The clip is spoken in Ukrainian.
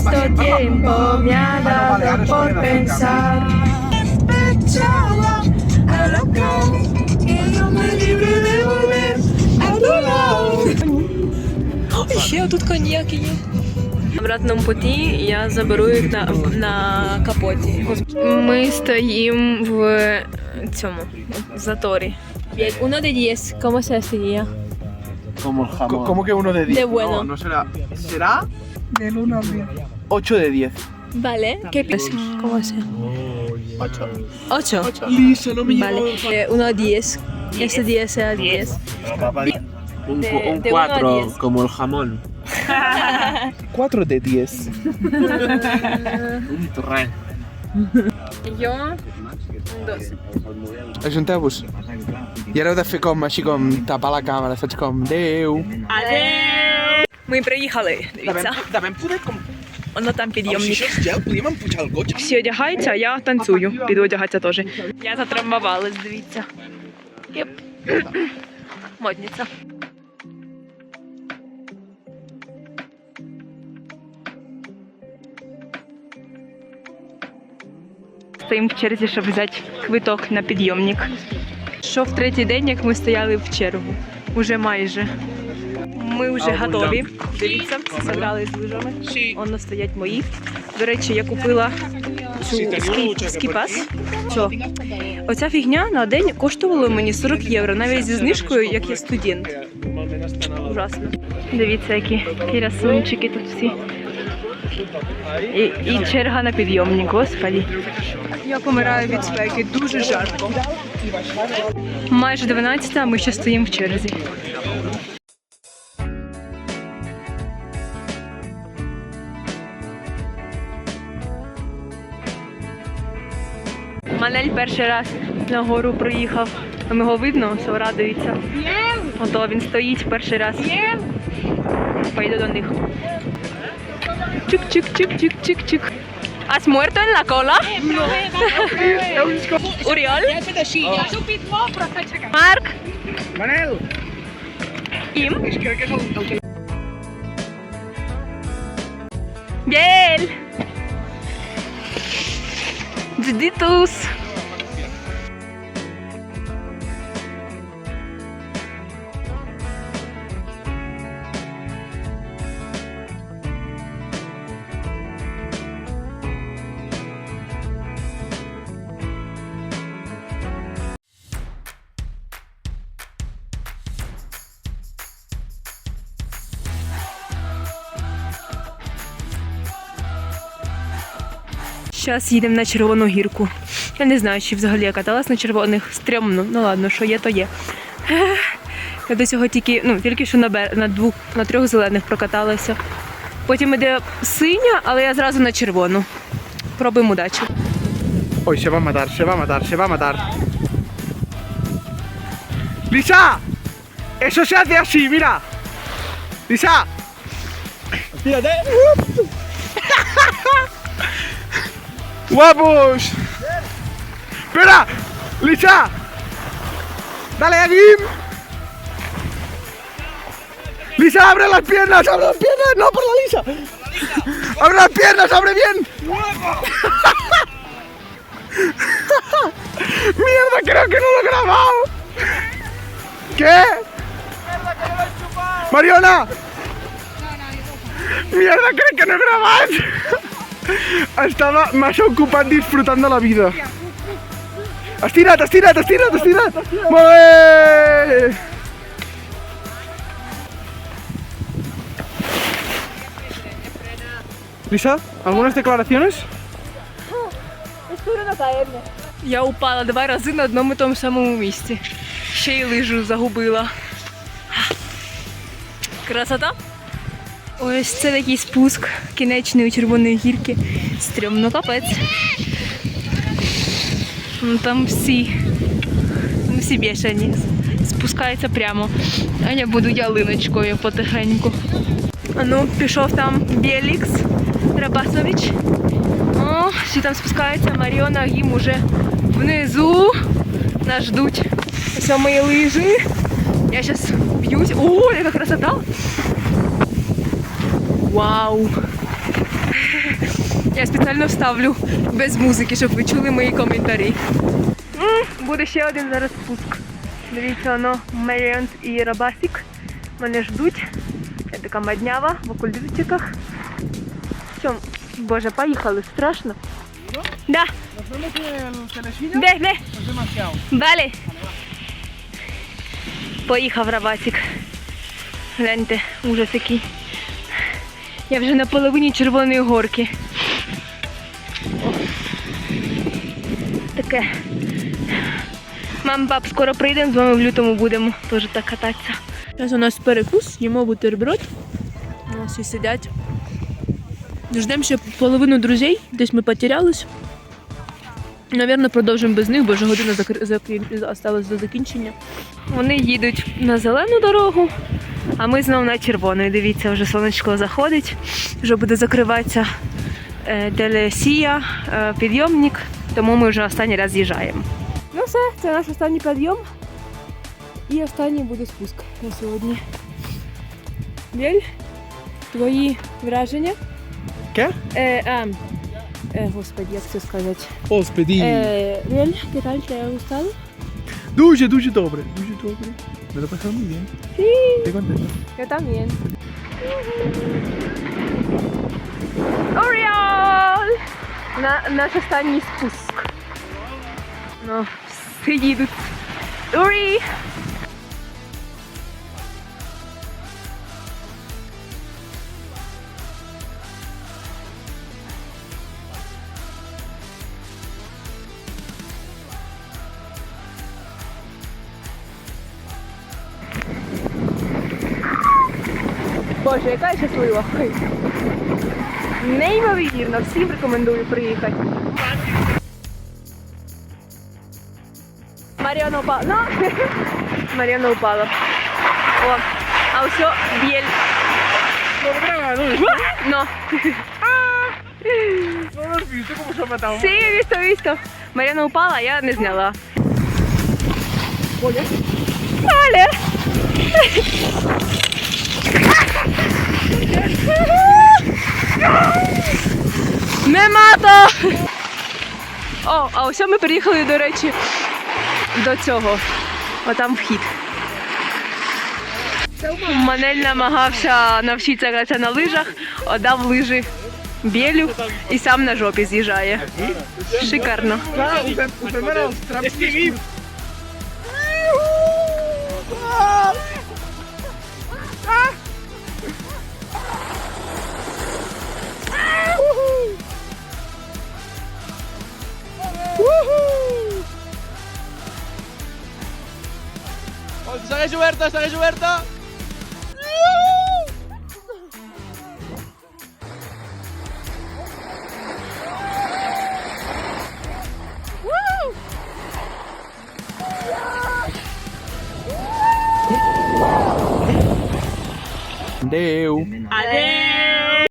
esto tiempo me ha dado por pensar. Despechada a loca, que no me libre de volver a tu lado. Ще тут коньяки є. На обратному путі я заберу їх на, на капоті. Ми стоїмо в цьому в заторі. Uno de 10, ¿cómo se diría? Como el jamón. ¿Cómo que uno de 10? De bueno. No, no será. ¿Será? Del 1 al 10. 8 de 10. Vale, ¿qué pesa? ¿Cómo va a ser? 8. 8. Listo, no me Vale, eh, este de 1 a 10. Este 10 sea 10. Un, un 4, como el jamón. 4 de 10. Un turrán. Yo, un 2. Ajunteu-vos. I ara heu de fer com, així com tapar la càmera, saps com? Adeu! Adeu! Ми приїхали. Дивіться. Воно там підйомник. Всі одягаються, а я танцюю. Піду одягатися теж. Я затрамбувалась, дивіться. Єп. Модниця. Стоїмо в черзі, щоб взяти квиток на підйомник. Що в третій день, як ми стояли в чергу. Уже майже. Ми вже готові. Дивіться, зібрали з лижами. Воно стоять мої. До речі, я купила цю скіпас. Що? Оця фігня на день коштувала мені 40 євро, навіть зі знижкою, як я студент. Ужасно. Дивіться, які красунчики тут всі. І, і черга на підйомник, господі. Я помираю від спеки, дуже жарко. Майже 12, а ми ще стоїмо в черзі. Манель перший раз на гору приїхав. Там його видно, все радується. Ото він стоїть перший раз. Пойду до них. Чик-чик-чик-чик-чик-чик. ¿Has muerto en la cola? Uriol? Marc? Manel! Kim? malditos! Зараз їдемо на червону гірку. Я не знаю, чи взагалі я каталась на червоних. Стрьомно. Ну ладно, що є, то є. Я до цього тільки, ну, тільки що на, бер... на двох, на трьох зелених прокаталася. Потім іде синя, але я зразу на червону. Пробуємо удачу. Ой, matar, se va a matar, se va a matar. ¡Lisa! ¡Eso se hace así, mira! ¡Lisa! ¡Mírate! ¡Guapos! ¡Espera! ¡Lisa! ¡Dale, Agim! ¡Lisa, abre las piernas! ¡Abre las piernas! ¡No, por la Lisa! ¡Abre las piernas! ¡Abre bien! ¡Mierda, creo que no lo he grabado! ¿Qué? ¡Mariona! ¡Mierda, creo que no he grabado! Estava massa ocupat disfrutant de la vida. Estira't, estira't, estira't, estira't! Molt bé! Lisa, ¿algunas declaraciones? Я упала два рази на одному і тому самому місці. Ще й лижу загубила. Красота. Ось це такий спуск кінечної червоної гірки. Стрьомно капець. Ну, Там всі, ну, всі бішані. Спускається прямо. А я буду ялиночкою потихеньку. А ну, пішов там Білікс Рабасович. О, всі там спускаються, Маріона Гім уже внизу. Нас ждуть. Ось мої лижі. Я зараз б'юсь. О, яка красота! Вау! Я спеціально вставлю без музики, щоб ви чули мої коментарі. Буде ще один зараз спуск. Дивіться, воно Меріанс і Рабасік. Мене ждуть. Я така маднява в окулюрчиках. Що, боже, поїхали, страшно. Да. Де, де? Далі. Поїхав Рабасік. Гляньте, ужас який. Я вже на половині Червоної горки. О. Таке. Мам, пап, скоро прийдемо, з вами в лютому будемо теж так кататися. Зараз у нас перекус, їмо бутерброд. У нас і сидять. Ждемо ще половину друзей, десь ми потерялись. Навірно, продовжимо без них, бо вже година осталась до закінчення. Вони їдуть на зелену дорогу, а ми знову на червону. І Дивіться, вже сонечко заходить, вже буде закриватися е, телесія, е, підйомник, тому ми вже останній раз з'їжджаємо. Ну все, це наш останній підйом. І останній буде спуск на сьогодні. Вєль, твої враження? Ке? Е, а, е, господи, як це сказати? Господи. Е, Вєль, ¿qué tal? ¿Te ha gustado? Дуже, дуже добре, дуже добре. Me lo he pasado muy bien. Estoy contento. Yo también. Оріол! На, наш останній спуск. Ну, всі їдуть. Боже, яка я щаслива. Неймовірно, всім рекомендую приїхати. Маріана упала. Ну, Маріана упала. О, а все біль. Ну. ¿Viste cómo se ha matado? Sí, visto, visto. Маріана упала, а я не зняла. Оля. Нема то! О, а ось ми приїхали, до речі, до цього. Отам вхід. Манель намагався навчитися кататися на лижах, отдав лижі білю і сам на жопі з'їжджає. Шикарно. Gilberto, sale Gilberto. Deu. Adeus.